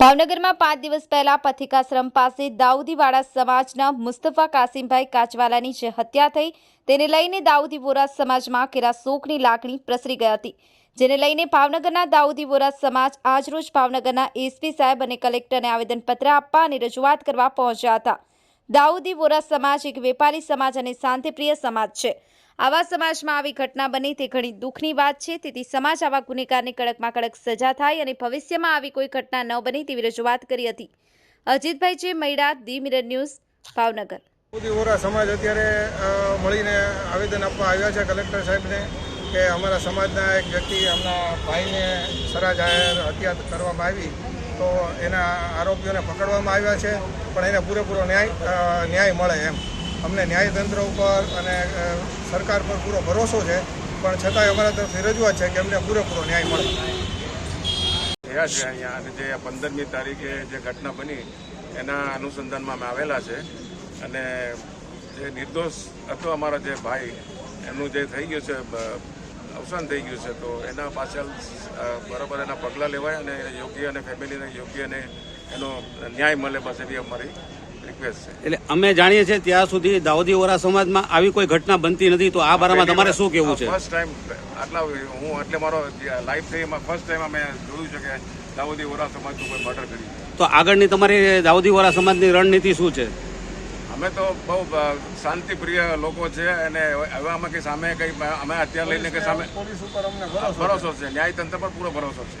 ભાવનગરમાં પાંચ દિવસ પહેલા પથિકાશ્રમ પાસે દાઉદીવાડા સમાજના મુસ્તફા કાસિમભાઈ કાચવાલાની જે હત્યા થઈ, તેને લઈને દાઉદી વોરા સમાજમાં કેરા શોકની લાગણી પ્રસરી ગઈ હતી. જેને લઈને ભાવનગરના દાઉદી વોરા સમાજ આજરોજ ભાવનગરના એસપી સાહેબ અને કલેક્ટરને આવેદનપત્ર આપવા અને રજૂઆત કરવા પહોંચ્યા હતા. દાઉદી વોરા સમાજ એક વેપારી સમાજ અને શાંતિપ્રિય સમાજ છે. આવા સમાજમાં આવી ઘટના બની તે ઘણી દુઃખની વાત છે. તેથી સમાજ આવા ગુનેગારની કડકમાં કડક સજા થાય અને ભવિષ્યમાં આવી કોઈ ઘટના ન બને તેવી રજૂઆત કરી હતી. અજીતભાઈ જે મૈડા ધી મિરર ન્યૂઝ, ભાવનગર. ઓરા સમાજ અત્યારે મળીને આવેદન આપવા આવ્યા છે કલેક્ટર સાહેબને કે અમારા સમાજના એક વ્યક્તિ એમના ભાઈને સરા જાહેર હત્યા કરવામાં આવી તો એના આરોપીઓને પકડવામાં આવ્યા છે. પણ એને પૂરેપૂરો ન્યાય ન્યાય મળે એમ. અમને ન્યાયતંત્ર ઉપર અને સરકાર પર પૂરો ભરોસો છે, પણ છતાંય અમારા તરફથી રજૂઆત છે કે અમને પૂરેપૂરો ન્યાય મળે. થયા છે અહીંયા. અને જે પંદરમી તારીખે જે ઘટના બની, એના અનુસંધાનમાં અમે આવેલા છે. અને જે નિર્દોષ હતો અમારા જે ભાઈ, એનું જે થઈ ગયું છે અવસાન થઈ ગયું છે, તો એના પાછળ બરાબર એના પગલાં લેવાય અને યોગ્ય અને ફેમિલીને યોગ્ય અને એનો ન્યાય મળે બસ એવી અમારી. રિક્વેસ્ટ છે. એટલે અમે જાણીએ છીએ ત્યાં સુધી દાઉદી વોરા સમાજમાં આવી કોઈ ઘટના બનતી નથી તો આ બારામાં તમારે શું કેવું છે? ફર્સ્ટ ટાઈમ આટલા હું એટલે મારો લાઈફ થઈ એમાં ફર્સ્ટ ટાઈમ અમે જોયું છે કે દાઉદી વોરા સમાજનું કોઈ મર્ડર કર્યું તો આગળની તમારી દાઉદી વોરા સમાજની રણનીતિ શું છે? અમે તો બહુ શાંતિપ્રિય લોકો છે અને હવે અમે કંઈ સામે કંઈ અમે અત્યારે લઈને કે સામે પોલીસ ઉપર અમને ભરોસો છે. ભરોસો છે. ન્યાયતંત્ર પર પૂરો ભરોસો છે.